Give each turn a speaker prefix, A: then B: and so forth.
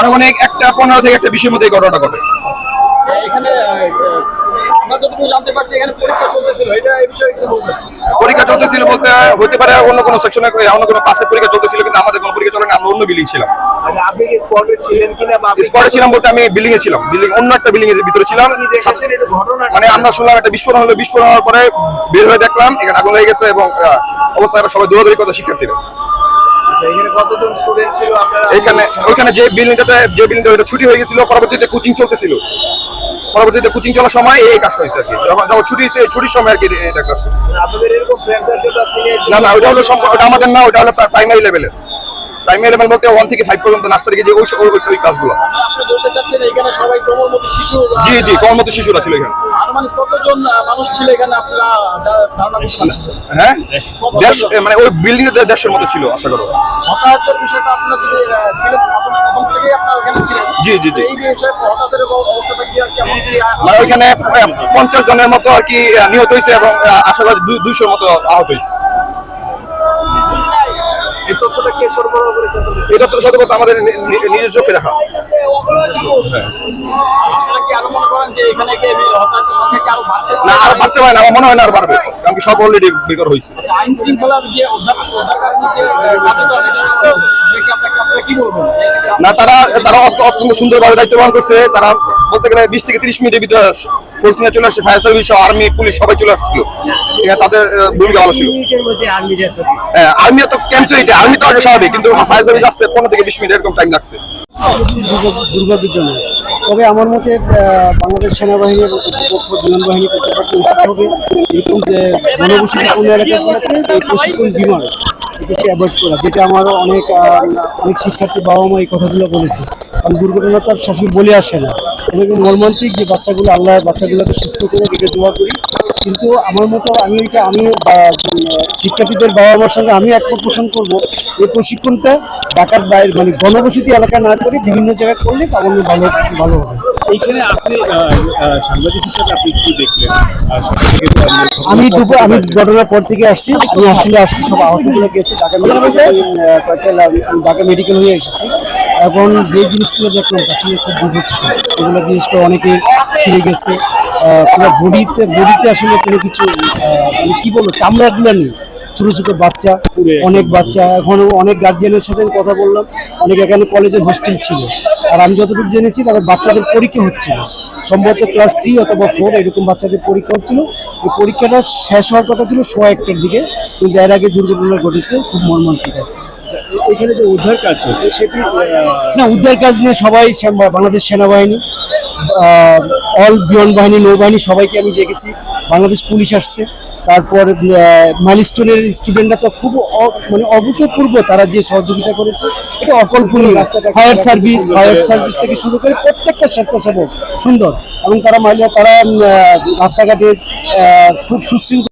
A: আনুমানিক একটা পনেরো থেকে একটা বিশের মধ্যে এই ঘটনাটা ঘটে।
B: আমরা যতটুকু জানতে পারছি এখানে পরীক্ষা চলতেছিল। এটা এই বিষয়ে কিছু বলবেন?
A: পরীক্ষা চলতেছিল বলতে হতে পারে অন্য কোনো সেকশনে অন্য কোনো ক্লাসে পরীক্ষা চলতেছিল কিন্তু আমাদের কোনো পরীক্ষা চলে না আমরা অন্য বিল্ডিং ছিলাম।
C: আচ্ছা আপনি কি স্পটে ছিলেন কিনা বা
A: স্পটে ছিলাম বলতে আমি বিল্ডিং এ ছিলাম। বিল্ডিং অন্য একটা বিল্ডিং এর ভিতরে ছিলাম। মানে আমরা শুনলাম একটা বিস্ফোরণ হলো বিস্ফোরণ হওয়ার পরে বের হয়ে দেখলাম এখানে আগুন লেগে গেছে এবং অবস্থা সবাই দৌড়াদৌড়ি করতে শিক্ষার্থীরা।
C: আচ্ছা এখানে কতজন স্টুডেন্ট ছিল আপনারা?
A: এখানে ওইখানে যে বিল্ডিংটাতে যে বিল্ডিংটা ওইটা ছুটি হয়ে গেছিল পরবর্তীতে কোচিং চলতেছিল। পরবর্তীতে কোচিং চলার সময় এই কাজটা হয়েছে আর কি। যখন যখন ছুটি হয়েছে ছুটির সময় আর কি এটা কাজ করছে
C: আপনাদের এরকম ফ্রেন্ড সার্কেল বা সিনিয়র
A: না না ওটা হলো ওটা আমাদের না ওটা হলো প্রাইমারি লেভেলের প্রাইমারি লেভেল বলতে ওয়ান থেকে ফাইভ পর্যন্ত নার্সারি যে ওই কাজগুলো
B: আপনি বলতে চাচ্ছেন এখানে সবাই কোমলমতি শিশু
A: জি জি কর্মরত শিশুরা ছিল এখানে।
B: আনুমানিক কতজন মানুষ ছিল এখানে? আপনারা ধারণা করতে
A: হ্যাঁ? দেশ মানে ওই বিল্ডিং এর দেশের মতো ছিল আশা করো।
B: হতাহতের বিষয়টা আপনারা যদি ছিলেন প্রথম প্রথম আপনারা ওখানে ছিলেন।
A: জি, জি, জি।
B: এই বিষয়ে হতাহতের অবস্থাটা কি আর কেমন
A: মানে ওইখানে পঞ্চাশ জনের মতো আর কি নিহত হয়েছে এবং আশা করি দুইশোর মতো আহত হয়েছে।
C: এই তথ্যটা কে সরবরাহ করেছেন আপনাদের?
A: এটা তো সত্যি আমাদের নিজের চোখে দেখা
B: আপনারা
A: না আর বাড়তে পারে না আমার মনে হয় না আর বাড়বে। কারণ কি সব অলরেডি বের করা হয়েছে।
B: আচ্ছা, আইন শৃঙ্খলার যে
A: না তারা তারা অত্যন্ত সুন্দরভাবে দায়িত্ব পালন করছে। তারা বলতে গেলে বিশ থেকে তিরিশ মিনিটের ভিতরে ফোর্স নিয়ে চলে আসছে। ফায়ার সার্ভিস আর্মি পুলিশ সবাই চলে আসছিল। তাদের ভূমিকা ভালো ছিল। হ্যাঁ আর্মি তো ক্যাম্প এটা আর্মি তো আগে স্বাভাবিক কিন্তু ফায়ার সার্ভিস আসতে পনেরো থেকে বিশ মিনিট এরকম টাইম লাগছে।
D: তবে আমার মতে বাংলাদেশ সেনাবাহিনী এবং কর্তৃপক্ষ, বিমান বাহিনী, কর্তৃপক্ষ উচিত হবে এরকম জনবসতিপূর্ণ এলাকাগুলোতে এই প্রশিক্ষণ বিমান এটাকে অ্যাভয়েড করা, যেটা আমারও অনেক অনেক শিক্ষার্থী বাবা মা এই কথাগুলো বলেছে। দুর্ঘটনা তো আর শাশুড়ি বলে আসে না। এবং মর্মান্তিক যে বাচ্চাগুলো, আল্লাহ বাচ্চাগুলোকে সুস্থ করে এটা দোয়া করি। কিন্তু আমার মতো আমি এটা, আমি শিক্ষার্থীদের বাবা মার সঙ্গে আমি একমত পোষণ করব, এই প্রশিক্ষণটা ঢাকার বাইরে মানে ঘনবসতি এলাকা না করে বিভিন্ন জায়গায় করলে তাহলে ভালো ভালো হবে।
E: এইখানে আপনি সাংবাদিক হিসাবে আপনি কি দেখলেন
D: আমি দুপুর আমি। ঘটনার পর থেকে আসছি। আমি আসলে আসছি সব আহতগুলো গেছে ঢাকা মেডিকেল কয়েকটা ঢাকা মেডিকেল হয়ে এসেছি। এখন যে জিনিসগুলো দেখলাম আসলে খুব বিভৎস। এগুলো জিনিসগুলো অনেকে ছিঁড়ে গেছে। পুরো বডিতে বডিতে আসলে কোনো কিছু মানে কি বলব চামড়াগুলো নেই। ছোটো ছোটো বাচ্চা অনেক বাচ্চা। এখন অনেক গার্জিয়ানের সাথে আমি কথা বললাম। অনেক এখানে কলেজের হোস্টেল ছিল। আর আমি যতটুকু জেনেছি তাদের বাচ্চাদের পরীক্ষা হচ্ছিল। সম্ভবত ক্লাস থ্রি অথবা ফোর এরকম বাচ্চাদের পরীক্ষা হচ্ছিল। এই পরীক্ষাটা শেষ হওয়ার কথা ছিল সোয়া একটার দিকে কিন্তু এর আগে দুর্ঘটনা ঘটেছে খুব মর্মান্তিক।
E: আচ্ছা, এখানে যে উদ্ধার কাজ চলছে সেটি
D: না উদ্ধার কাজ নিয়ে সবাই বাংলাদেশ সেনাবাহিনী অল বিমান বাহিনী নৌবাহিনী সবাইকে আমি দেখেছি। বাংলাদেশ পুলিশ আসছে। তারপর মাইলস্টোনের স্টুডেন্টরা তো খুব মানে অভূতপূর্ব তারা যে সহযোগিতা করেছে। এটা অকল্পনীয়। ফায়ার সার্ভিস ফায়ার সার্ভিস থেকে শুরু করে প্রত্যেকটা স্বেচ্ছাসেবক সুন্দর। এবং তারা মাইলে তারা রাস্তাঘাটে খুব সুশৃঙ্খল